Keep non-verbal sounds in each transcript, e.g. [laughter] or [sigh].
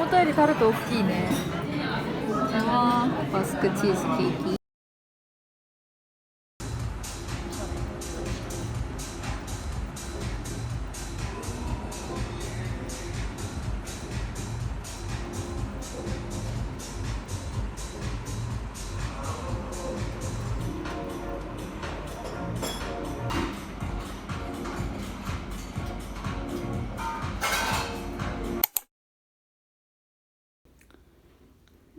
思ったよりタルト大きいね。あーバスクチーズケーキ。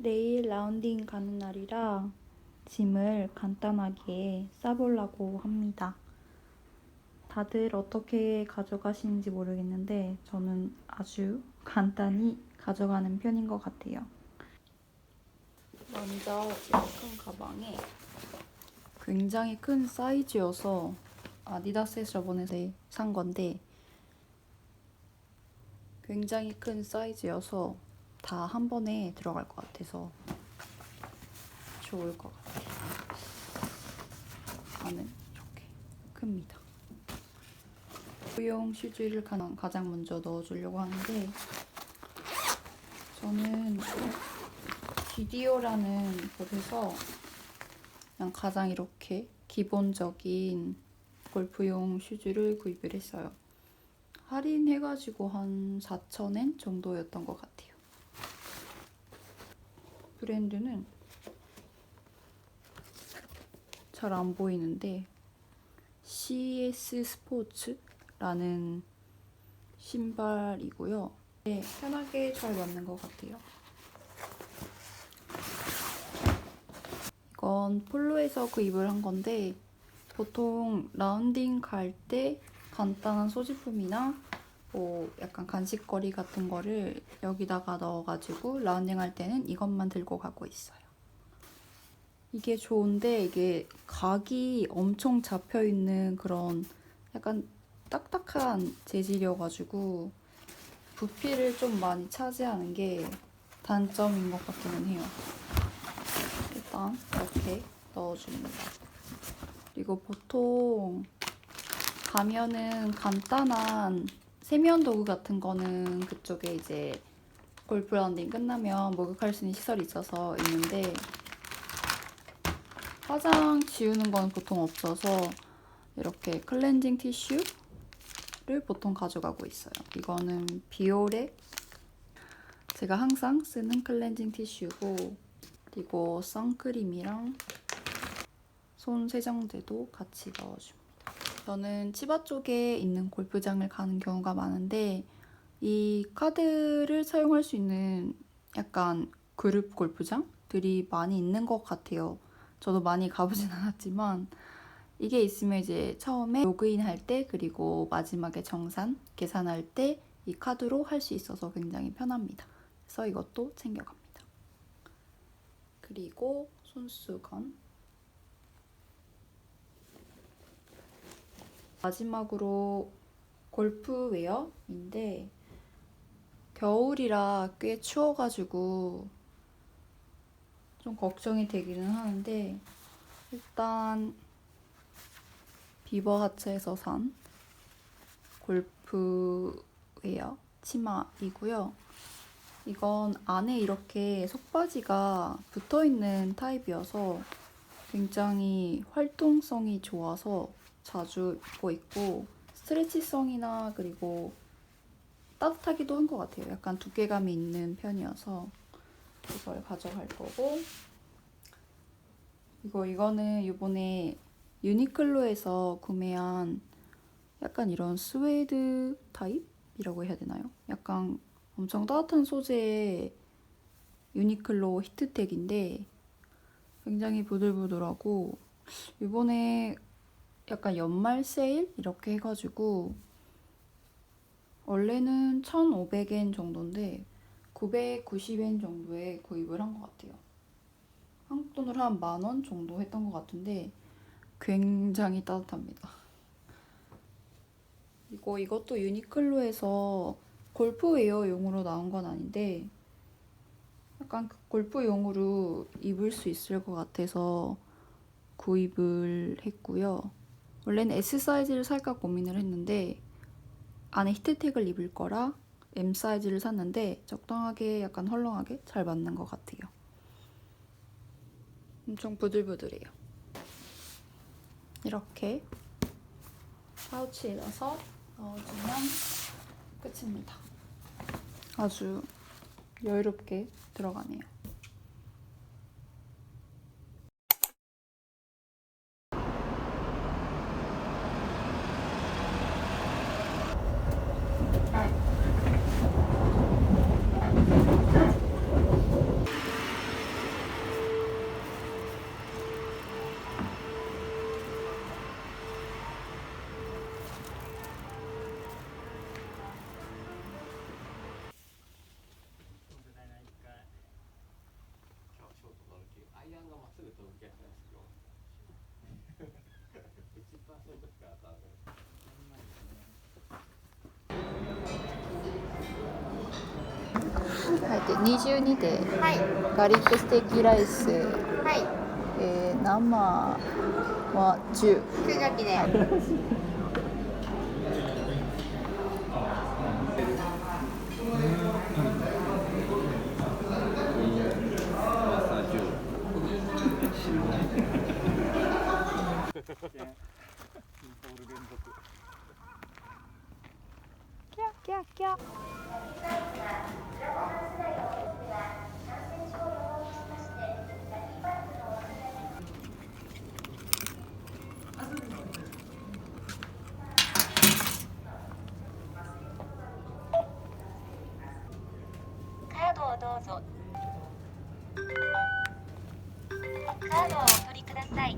내일 라운딩 가는 날이라 짐을 간단하게 싸보려고 합니다. 다들 어떻게 가져가시는지 모르겠는데 저는 아주 간단히 가져가는 편인 것 같아요. 먼저 큰 가방에 굉장히 큰 사이즈여서 아디다스에서 저번에 산 건데 굉장히 큰 사이즈여서 다 한 번에 들어갈 것 같아서 좋을 것 같아요. 안은 이렇게 큽니다. 소형 가장, 가장 먼저 넣어주려고 하는데 저는 디디오라는 곳에서 그냥 가장 이렇게 기본적인 골프용 슈즈를 구입을 했어요. 할인해가지고 한 4,000엔 정도였던 것 같아요. 브랜드는 잘 안 보이는데 CS 스포츠라는 신발이고요. 네, 편하게 잘 맞는 것 같아요. 이건 폴로에서 구입을 한 건데 보통 라운딩 갈 때 간단한 소지품이나 뭐 약간 간식거리 같은 거를 여기다가 넣어가지고 라운딩 할 때는 이것만 들고 가고 있어요. 이게 좋은데 이게 각이 엄청 잡혀 있는 그런 약간 딱딱한 재질이어가지고 부피를 좀 많이 차지하는 게 단점인 것 같기는 해요. 일단 이렇게 넣어줍니다. 그리고 보통 가면은 간단한 세면 도구 같은 거는 그쪽에 이제 골프 라운딩 끝나면 목욕할 수 있는 시설이 있어서 있는데 화장 지우는 건 보통 없어서 이렇게 클렌징 티슈를 보통 가져가고 있어요. 이거는 비오레 제가 항상 쓰는 클렌징 티슈고 그리고 선크림이랑 손 세정제도 같이 넣어줍니다. 저는 치바 쪽에 있는 골프장을 가는 경우가 많은데 이 카드를 사용할 수 있는 약간 그룹 골프장들이 많이 있는 것 같아요. 저도 많이 가보진 [laughs] 않았지만 이게 있으면 이제 처음에 로그인 할 때 그리고 마지막에 정산, 계산할 때 이 카드로 할 수 있어서 굉장히 편합니다. 그래서 이것도 챙겨갑니다. 그리고 손수건 마지막으로 골프웨어인데 겨울이라 꽤 추워가지고 좀 걱정이 되기는 하는데 일단 비버 하츠에서 산 골프웨어 치마이고요. 이건 안에 이렇게 속바지가 붙어 있는 타입이어서 굉장히 활동성이 좋아서 자주 입고 있고 스트레치성이나 그리고 따뜻하기도 한 것 같아요. 약간 두께감이 있는 편이어서 이걸 가져갈 거고 이거 이거는 이번에 유니클로에서 구매한 약간 이런 스웨이드 타입이라고 해야 되나요? 약간 엄청 따뜻한 소재의 유니클로 히트텍인데 굉장히 부들부들하고 이번에 약간 연말 세일 이렇게 해가지고 원래는 1,500엔 정도인데 990엔 정도에 구입을 한 것 같아요. 한국 돈으로 한 만 원 정도 했던 것 같은데 굉장히 따뜻합니다. 이거 이것도 유니클로에서 골프웨어용으로 나온 건 아닌데 약간 그 골프용으로 입을 수 있을 것 같아서 구입을 했고요. 원래는 S 사이즈를 살까 고민을 했는데 안에 히트텍을 입을 거라 M 사이즈를 샀는데 적당하게 약간 헐렁하게 잘 맞는 것 같아요. 엄청 부들부들해요. 이렇게 파우치에 넣어서 넣어주면 끝입니다. 아주 여유롭게 들어가네요. Aye. はい、で22ではい、ガーリックステーキライス、はい、えー生は10九条記で。カードをお取りください。